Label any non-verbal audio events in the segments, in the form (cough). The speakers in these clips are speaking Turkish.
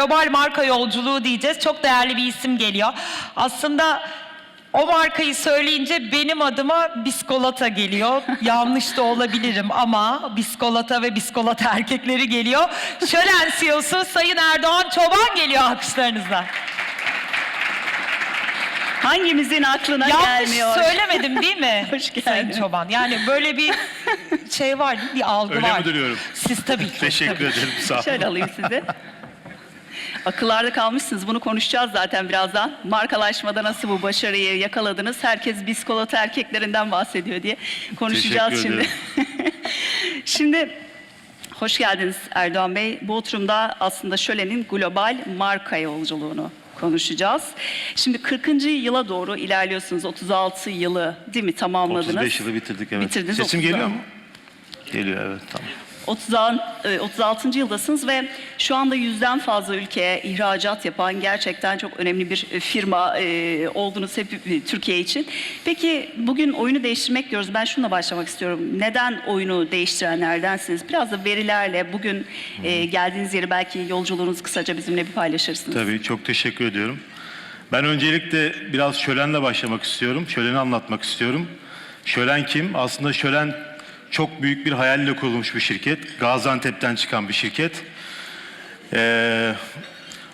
global marka yolculuğu diyeceğiz. Çok değerli bir isim geliyor. Aslında o markayı söyleyince benim adıma biskolata geliyor. (laughs) Yanlış da olabilirim ama biskolata ve biskolata erkekleri geliyor. Şölen CEO'su Sayın Erdoğan Çoban geliyor alkışlarınızla. Hangimizin aklına Yanlış gelmiyor? söylemedim değil mi? (laughs) Hoş geldin. Sayın Çoban. Yani böyle bir şey var, bir algı Öyle var. mi duruyorum? Siz tabii ki. Teşekkür tabii. ederim. Sağ olun. Şöyle alayım sizi. (laughs) Akıllarda kalmışsınız. Bunu konuşacağız zaten birazdan. Markalaşmada nasıl bu başarıyı yakaladınız? Herkes biskolata erkeklerinden bahsediyor diye konuşacağız Teşekkür şimdi. (laughs) şimdi hoş geldiniz Erdoğan Bey. Bu oturumda aslında Şölen'in global marka yolculuğunu konuşacağız. Şimdi 40. yıla doğru ilerliyorsunuz. 36 yılı değil mi tamamladınız? 35 yılı bitirdik evet. Bitirdiniz, Sesim 30'da. geliyor mu? Geliyor evet tamam. 30, e, 36. yıldasınız ve şu anda yüzden fazla ülkeye ihracat yapan gerçekten çok önemli bir e, firma e, oldunuz hep Türkiye için. Peki bugün oyunu değiştirmek diyoruz. Ben şununla başlamak istiyorum. Neden oyunu değiştirenlerdensiniz? Biraz da verilerle bugün geldiğiniz yeri belki yolculuğunuzu kısaca bizimle bir paylaşırsınız. Tabii çok teşekkür ediyorum. Ben öncelikle biraz Şölen'le başlamak istiyorum. Şölen'i anlatmak istiyorum. Şölen kim? Aslında Şölen çok büyük bir hayalle kurulmuş bir şirket. Gaziantep'ten çıkan bir şirket. Ee,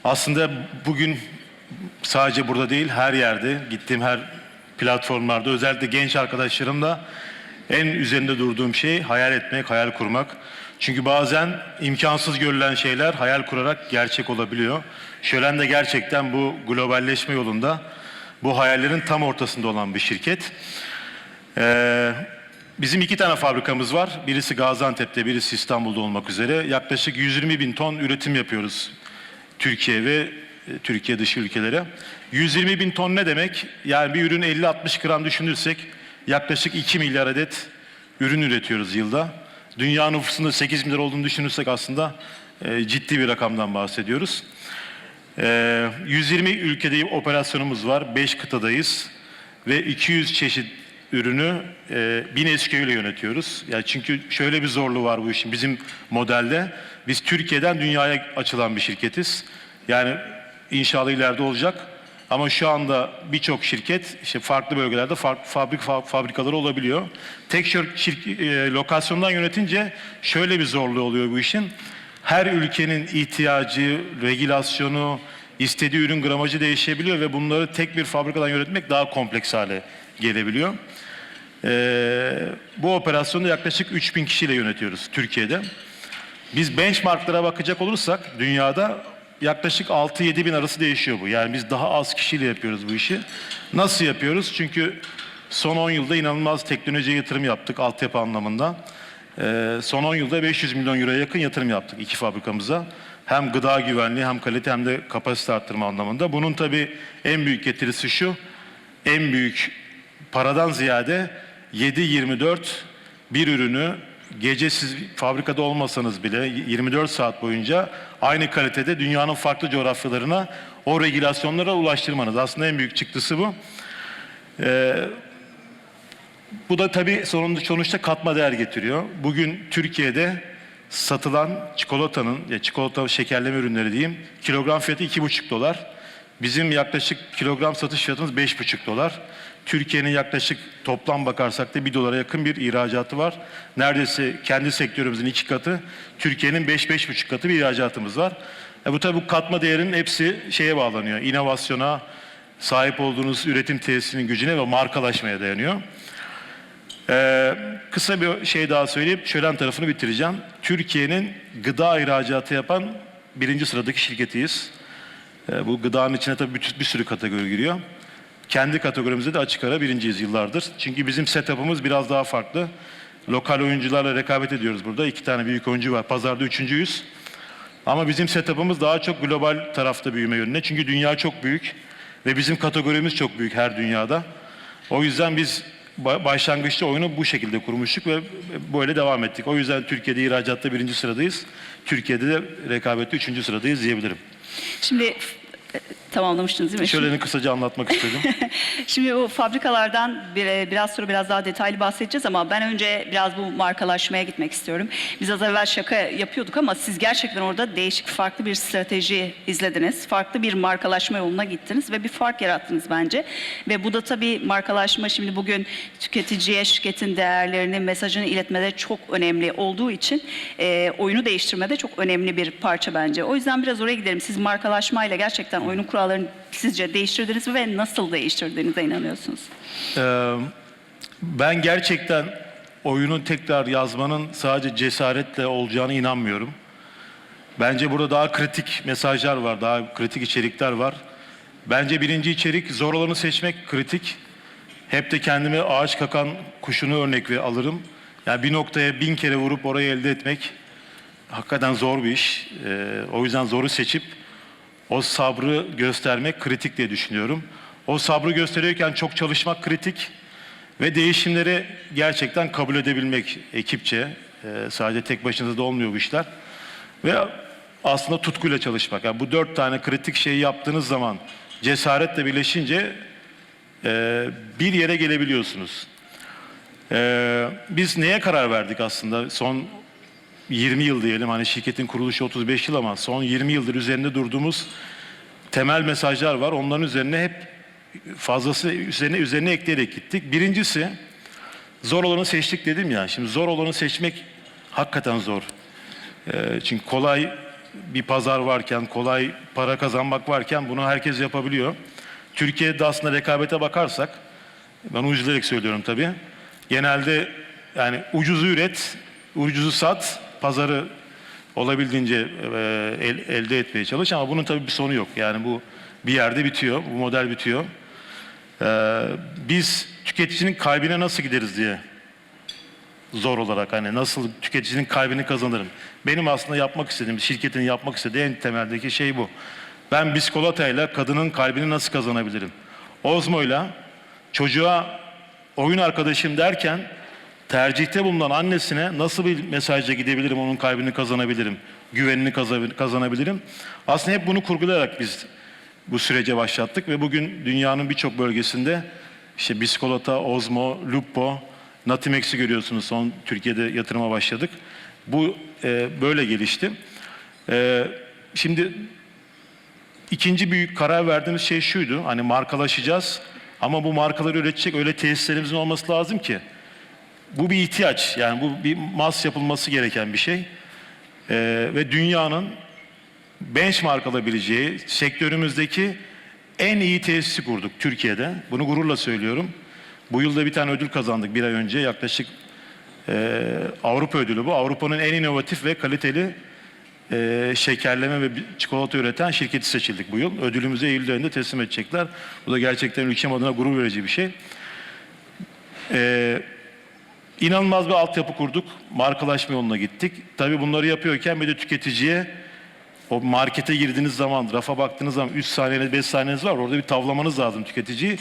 aslında bugün sadece burada değil her yerde gittiğim her platformlarda özellikle genç arkadaşlarımla en üzerinde durduğum şey hayal etmek, hayal kurmak. Çünkü bazen imkansız görülen şeyler hayal kurarak gerçek olabiliyor. Şölen de gerçekten bu globalleşme yolunda bu hayallerin tam ortasında olan bir şirket. Ee, bizim iki tane fabrikamız var. Birisi Gaziantep'te, birisi İstanbul'da olmak üzere. Yaklaşık 120 bin ton üretim yapıyoruz Türkiye ve e, Türkiye dışı ülkelere. 120 bin ton ne demek? Yani bir ürün 50-60 gram düşünürsek yaklaşık 2 milyar adet ürün üretiyoruz yılda. Dünya nüfusunda 8 milyar olduğunu düşünürsek aslında e, ciddi bir rakamdan bahsediyoruz. Ee, 120 ülkede operasyonumuz var. 5 kıtadayız. Ve 200 çeşit ürünü e, 1000 SKU ile yönetiyoruz. Yani çünkü şöyle bir zorluğu var bu işin bizim modelde. Biz Türkiye'den dünyaya açılan bir şirketiz. Yani inşallah ileride olacak. Ama şu anda birçok şirket işte farklı bölgelerde farklı fabrik fa- fabrikaları olabiliyor. Tek şir- şirk- e, lokasyondan yönetince şöyle bir zorluğu oluyor bu işin her ülkenin ihtiyacı, regülasyonu, istediği ürün gramajı değişebiliyor ve bunları tek bir fabrikadan yönetmek daha kompleks hale gelebiliyor. Ee, bu operasyonu yaklaşık 3000 kişiyle yönetiyoruz Türkiye'de. Biz benchmarklara bakacak olursak dünyada yaklaşık 6-7 bin arası değişiyor bu. Yani biz daha az kişiyle yapıyoruz bu işi. Nasıl yapıyoruz? Çünkü son 10 yılda inanılmaz teknolojiye yatırım yaptık altyapı anlamında. Ee, son 10 yılda 500 milyon euroya yakın yatırım yaptık iki fabrikamıza. Hem gıda güvenliği hem kalite hem de kapasite arttırma anlamında. Bunun tabii en büyük getirisi şu. En büyük paradan ziyade 7-24 bir ürünü gece siz fabrikada olmasanız bile 24 saat boyunca aynı kalitede dünyanın farklı coğrafyalarına o regülasyonlara ulaştırmanız. Aslında en büyük çıktısı bu. Bu da tabii sonunda sonuçta katma değer getiriyor. Bugün Türkiye'de satılan çikolatanın, ya çikolata şekerleme ürünleri diyeyim, kilogram fiyatı 2,5 dolar. Bizim yaklaşık kilogram satış fiyatımız 5,5 dolar. Türkiye'nin yaklaşık toplam bakarsak da 1 dolara yakın bir ihracatı var. Neredeyse kendi sektörümüzün iki katı, Türkiye'nin 5-5,5 katı bir ihracatımız var. E bu tabii bu katma değerin hepsi şeye bağlanıyor, inovasyona, sahip olduğunuz üretim tesisinin gücüne ve markalaşmaya dayanıyor. Ee, kısa bir şey daha söyleyip şölen tarafını bitireceğim. Türkiye'nin gıda ihracatı yapan birinci sıradaki şirketiyiz. Ee, bu gıdanın içine tabii bir, bir sürü kategori giriyor. Kendi kategorimizde de açık ara birinciyiz yıllardır. Çünkü bizim setup'ımız biraz daha farklı. Lokal oyuncularla rekabet ediyoruz burada. İki tane büyük oyuncu var. Pazarda üçüncüyüz. Ama bizim setup'ımız daha çok global tarafta büyüme yönüne. Çünkü dünya çok büyük ve bizim kategorimiz çok büyük her dünyada. O yüzden biz ba- başlangıçta oyunu bu şekilde kurmuştuk ve böyle devam ettik. O yüzden Türkiye'de ihracatta birinci sıradayız. Türkiye'de de rekabette üçüncü sıradayız diyebilirim. Şimdi Tamamlamıştınız değil mi? Şöleni kısaca anlatmak istedim. (laughs) Şimdi bu fabrikalardan bir, e, biraz sonra biraz daha detaylı bahsedeceğiz ama ben önce biraz bu markalaşmaya gitmek istiyorum. Biz az evvel şaka yapıyorduk ama siz gerçekten orada değişik farklı bir strateji izlediniz. Farklı bir markalaşma yoluna gittiniz ve bir fark yarattınız bence. Ve bu da tabii markalaşma şimdi bugün tüketiciye şirketin değerlerini, mesajını iletmede çok önemli olduğu için e, oyunu değiştirmede çok önemli bir parça bence. O yüzden biraz oraya gidelim. Siz markalaşmayla gerçekten oyunun kurallarını sizce değiştirdiniz mi ve nasıl değiştirdiğinize inanıyorsunuz? Ee, ben gerçekten oyunu tekrar yazmanın sadece cesaretle olacağına inanmıyorum. Bence burada daha kritik mesajlar var, daha kritik içerikler var. Bence birinci içerik zor olanı seçmek kritik. Hep de kendime ağaç kakan kuşunu örnek ve alırım. Yani bir noktaya bin kere vurup orayı elde etmek hakikaten zor bir iş. Ee, o yüzden zoru seçip o sabrı göstermek kritik diye düşünüyorum. O sabrı gösteriyorken çok çalışmak kritik ve değişimleri gerçekten kabul edebilmek ekipçe. Ee, sadece tek başınıza da olmuyor bu işler. Ve aslında tutkuyla çalışmak. Yani bu dört tane kritik şeyi yaptığınız zaman cesaretle birleşince e, bir yere gelebiliyorsunuz. Ee, biz neye karar verdik aslında son 20 yıl diyelim hani şirketin kuruluşu 35 yıl ama son 20 yıldır üzerinde durduğumuz temel mesajlar var. Onların üzerine hep fazlası üzerine üzerine ekleyerek gittik. Birincisi zor olanı seçtik dedim ya. Şimdi zor olanı seçmek hakikaten zor. Ee, çünkü kolay bir pazar varken, kolay para kazanmak varken bunu herkes yapabiliyor. Türkiye'de aslında rekabete bakarsak, ben ucuzlayarak söylüyorum tabii. Genelde yani ucuzu üret, ucuzu sat, pazarı olabildiğince e, el- elde etmeye çalış ama bunun tabii bir sonu yok. Yani bu bir yerde bitiyor, bu model bitiyor. Ee, biz tüketicinin kalbine nasıl gideriz diye zor olarak hani nasıl tüketicinin kalbini kazanırım. Benim aslında yapmak istediğim, şirketin yapmak istediği en temeldeki şey bu. Ben biskolatayla kadının kalbini nasıl kazanabilirim? Ozmo'yla çocuğa oyun arkadaşım derken tercihte bulunan annesine nasıl bir mesajla gidebilirim, onun kalbini kazanabilirim, güvenini kaza- kazanabilirim. Aslında hep bunu kurgulayarak biz bu sürece başlattık ve bugün dünyanın birçok bölgesinde işte Biskolata, Ozmo, Lupo, Natimex'i görüyorsunuz son Türkiye'de yatırıma başladık. Bu e, böyle gelişti. E, şimdi ikinci büyük karar verdiğimiz şey şuydu. Hani markalaşacağız ama bu markaları üretecek öyle tesislerimizin olması lazım ki bu bir ihtiyaç. Yani bu bir mas yapılması gereken bir şey. E, ve dünyanın benchmark alabileceği sektörümüzdeki en iyi tesisi kurduk Türkiye'de. Bunu gururla söylüyorum. Bu yılda bir tane ödül kazandık bir ay önce. Yaklaşık e, Avrupa ödülü bu. Avrupa'nın en inovatif ve kaliteli e, şekerleme ve çikolata üreten şirketi seçildik bu yıl. Ödülümüzü Eylül ayında teslim edecekler. Bu da gerçekten ülkem adına gurur verici bir şey. E, İnanılmaz bir altyapı kurduk. Markalaşma yoluna gittik. Tabii bunları yapıyorken bir de tüketiciye o markete girdiğiniz zaman, rafa baktığınız zaman 3 saniyeniz, 5 saniyeniz var. Orada bir tavlamanız lazım tüketiciyi.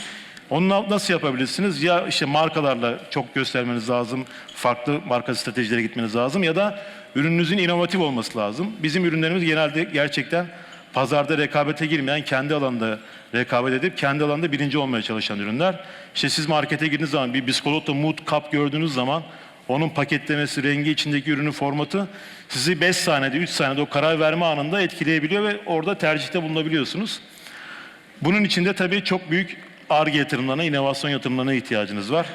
Onu na- nasıl yapabilirsiniz? Ya işte markalarla çok göstermeniz lazım. Farklı marka stratejilere gitmeniz lazım. Ya da ürününüzün inovatif olması lazım. Bizim ürünlerimiz genelde gerçekten pazarda rekabete girmeyen, kendi alanda rekabet edip kendi alanda birinci olmaya çalışan ürünler. İşte siz markete girdiğiniz zaman bir biskolata mood cup gördüğünüz zaman onun paketlemesi, rengi, içindeki ürünün formatı sizi 5 saniyede, 3 saniyede o karar verme anında etkileyebiliyor ve orada tercihte bulunabiliyorsunuz. Bunun için de tabii çok büyük ARGE yatırımlarına, inovasyon yatırımlarına ihtiyacınız var.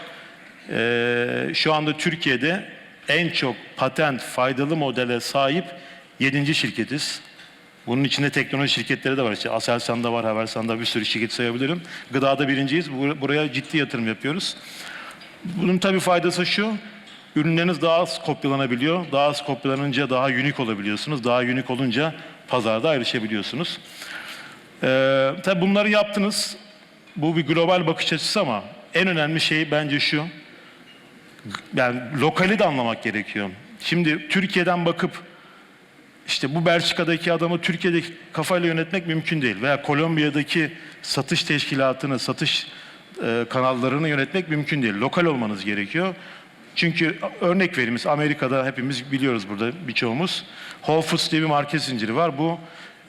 Ee, şu anda Türkiye'de en çok patent faydalı modele sahip 7. şirketiz. Bunun içinde teknoloji şirketleri de var. İşte Aselsan'da var, Havelsan'da bir sürü şirket sayabilirim. Gıdada birinciyiz. Bur- Buraya ciddi yatırım yapıyoruz. Bunun tabii faydası şu. Ürünleriniz daha az kopyalanabiliyor. Daha az kopyalanınca daha unik olabiliyorsunuz. Daha unik olunca pazarda ayrışabiliyorsunuz. Ee, tabii bunları yaptınız. Bu bir global bakış açısı ama en önemli şey bence şu. Yani lokali de anlamak gerekiyor. Şimdi Türkiye'den bakıp işte bu Belçika'daki adamı Türkiye'deki kafayla yönetmek mümkün değil. Veya Kolombiya'daki satış teşkilatını, satış e, kanallarını yönetmek mümkün değil. Lokal olmanız gerekiyor. Çünkü örnek mesela Amerika'da hepimiz biliyoruz burada birçoğumuz. Whole Foods diye bir market zinciri var. Bu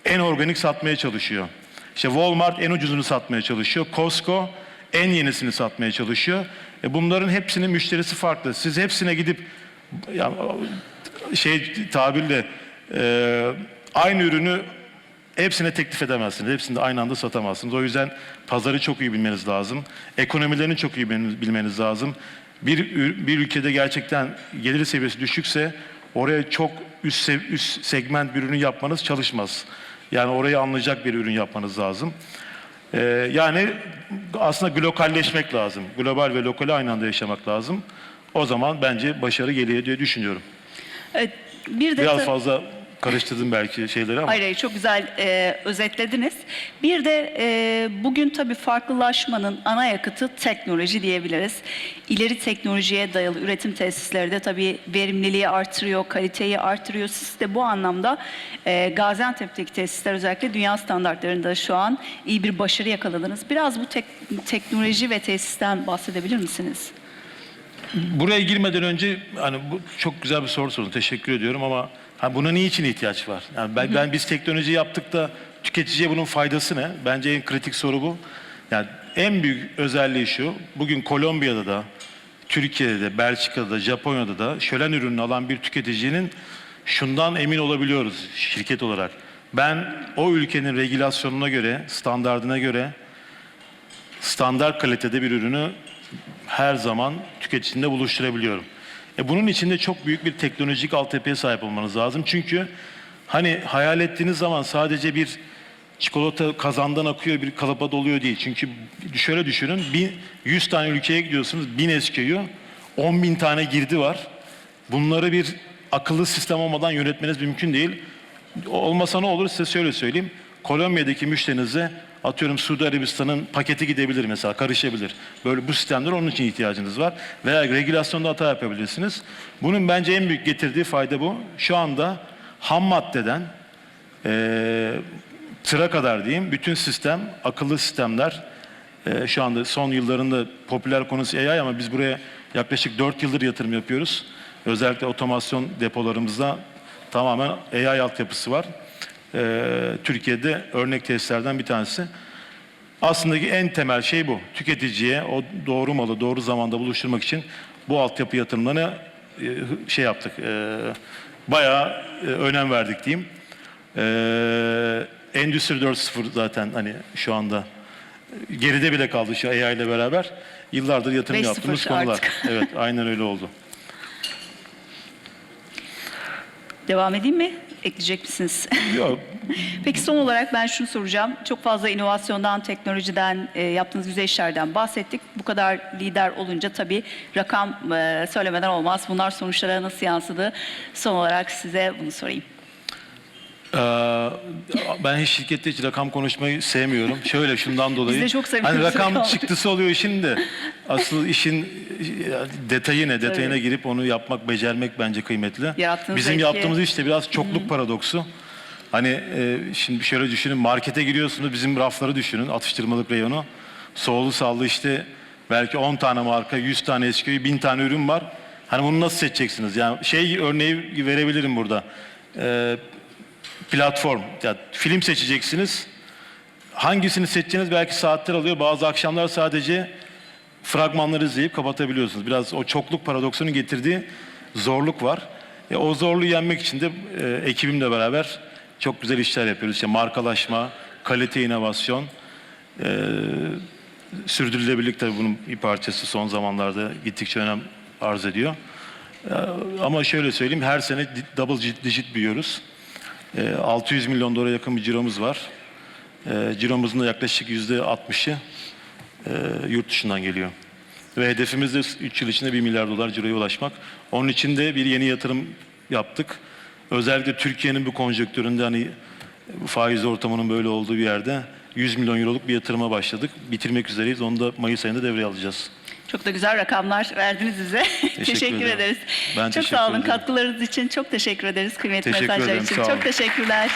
en organik satmaya çalışıyor. İşte Walmart en ucuzunu satmaya çalışıyor. Costco en yenisini satmaya çalışıyor. E bunların hepsinin müşterisi farklı. Siz hepsine gidip ya, şey tabirle e, aynı ürünü hepsine teklif edemezsiniz. Hepsini de aynı anda satamazsınız. O yüzden pazarı çok iyi bilmeniz lazım. Ekonomilerini çok iyi bilmeniz, lazım. Bir, bir ülkede gerçekten gelir seviyesi düşükse oraya çok üst, üst segment bir ürün yapmanız çalışmaz. Yani orayı anlayacak bir ürün yapmanız lazım. Ee, yani aslında globalleşmek lazım. Global ve lokali aynı anda yaşamak lazım. O zaman bence başarı geliyor diye düşünüyorum. Evet, bir de Biraz fazla karıştırdım belki şeyleri ama. Hayır hayır çok güzel e, özetlediniz. Bir de e, bugün tabii farklılaşmanın ana yakıtı teknoloji diyebiliriz. İleri teknolojiye dayalı üretim tesisleri de tabii verimliliği artırıyor, kaliteyi artırıyor. Siz de bu anlamda e, Gaziantep'teki tesisler özellikle dünya standartlarında şu an iyi bir başarı yakaladınız. Biraz bu tek- teknoloji ve tesisten bahsedebilir misiniz? Buraya girmeden önce hani bu çok güzel bir soru sordun. Teşekkür ediyorum ama ha buna niçin ihtiyaç var? Yani ben, ben biz teknoloji yaptık da tüketiciye bunun faydası ne? Bence en kritik soru bu. Yani en büyük özelliği şu. Bugün Kolombiya'da da, Türkiye'de de, Belçika'da da, Japonya'da da şölen ürünü alan bir tüketicinin şundan emin olabiliyoruz şirket olarak. Ben o ülkenin regülasyonuna göre, standardına göre standart kalitede bir ürünü her zaman tüketicinde buluşturabiliyorum. E bunun için de çok büyük bir teknolojik altyapıya sahip olmanız lazım. Çünkü hani hayal ettiğiniz zaman sadece bir çikolata kazandan akıyor bir kalıba doluyor değil. Çünkü şöyle düşünün bin, 100 tane ülkeye gidiyorsunuz 1000 SKU 10 bin tane girdi var. Bunları bir akıllı sistem olmadan yönetmeniz mümkün değil. Olmasa ne olur size şöyle söyleyeyim. Kolombiya'daki müşterinize atıyorum Suudi Arabistan'ın paketi gidebilir mesela karışabilir. Böyle bu sistemler onun için ihtiyacınız var. Veya regülasyonda hata yapabilirsiniz. Bunun bence en büyük getirdiği fayda bu. Şu anda ham maddeden eee tıra kadar diyeyim bütün sistem akıllı sistemler eee, şu anda son yıllarında popüler konusu AI ama biz buraya yaklaşık 4 yıldır yatırım yapıyoruz. Özellikle otomasyon depolarımızda tamamen AI altyapısı var. Eee, Türkiye'de örnek tesislerden bir tanesi. Aslında en temel şey bu. Tüketiciye o doğru malı doğru zamanda buluşturmak için bu altyapı yatırımlarına e, şey yaptık. E, bayağı e, önem verdik diyeyim. E, Endüstri 4.0 zaten hani şu anda e, geride bile kaldı şu AI ile beraber. Yıllardır yatırım 5.0 yaptığımız konular. artık. (laughs) evet, aynen öyle oldu. Devam edeyim mi? Ekleyecek misiniz? (laughs) Yok, Peki son olarak ben şunu soracağım. Çok fazla inovasyondan, teknolojiden, e, yaptığınız güzel işlerden bahsettik. Bu kadar lider olunca tabii rakam e, söylemeden olmaz. Bunlar sonuçlara nasıl yansıdı? Son olarak size bunu sorayım. Ee, ben hiç şirkette hiç rakam konuşmayı sevmiyorum. Şöyle şundan dolayı. Biz de çok seviyoruz Hani rakam rakam. çıktısı oluyor işin de. Asıl (laughs) işin detayı ne? Detayına Tabii. girip onu yapmak, becermek bence kıymetli. Yarattığınız Bizim etki- yaptığımız işte biraz çokluk paradoksu. Hani e, şimdi şöyle düşünün markete giriyorsunuz bizim rafları düşünün atıştırmalık reyonu. Soğulu sallı işte belki 10 tane marka, 100 tane SKU, 1000 tane ürün var. Hani bunu nasıl seçeceksiniz? Yani şey örneği verebilirim burada. E, platform. Ya film seçeceksiniz. Hangisini seçeceğiniz belki saatler alıyor. Bazı akşamlar sadece fragmanları izleyip kapatabiliyorsunuz. Biraz o çokluk paradoksunun getirdiği zorluk var. E, o zorluğu yenmek için de e, ekibimle beraber çok güzel işler yapıyoruz. İşte markalaşma, kalite inovasyon, e, sürdürülebilirlik tabii bunun bir parçası son zamanlarda gittikçe önem arz ediyor. E, ama şöyle söyleyeyim her sene double digit büyüyoruz. E, 600 milyon dolara yakın bir ciromuz var. E, ciromuzun da yaklaşık yüzde 60'ı e, yurt dışından geliyor. Ve hedefimiz de 3 yıl içinde 1 milyar dolar ciroya ulaşmak. Onun için de bir yeni yatırım yaptık. Özellikle Türkiye'nin bu konjonktüründe hani faiz ortamının böyle olduğu bir yerde 100 milyon euroluk bir yatırıma başladık. Bitirmek üzereyiz. Onu da Mayıs ayında devreye alacağız. Çok da güzel rakamlar verdiniz bize. (laughs) teşekkür ederim. ederiz. Ben çok teşekkür sağ olun ederim. katkılarınız için. Çok teşekkür ederiz kıymetli Teşekkür mesajlar ederim, için. Çok teşekkürler.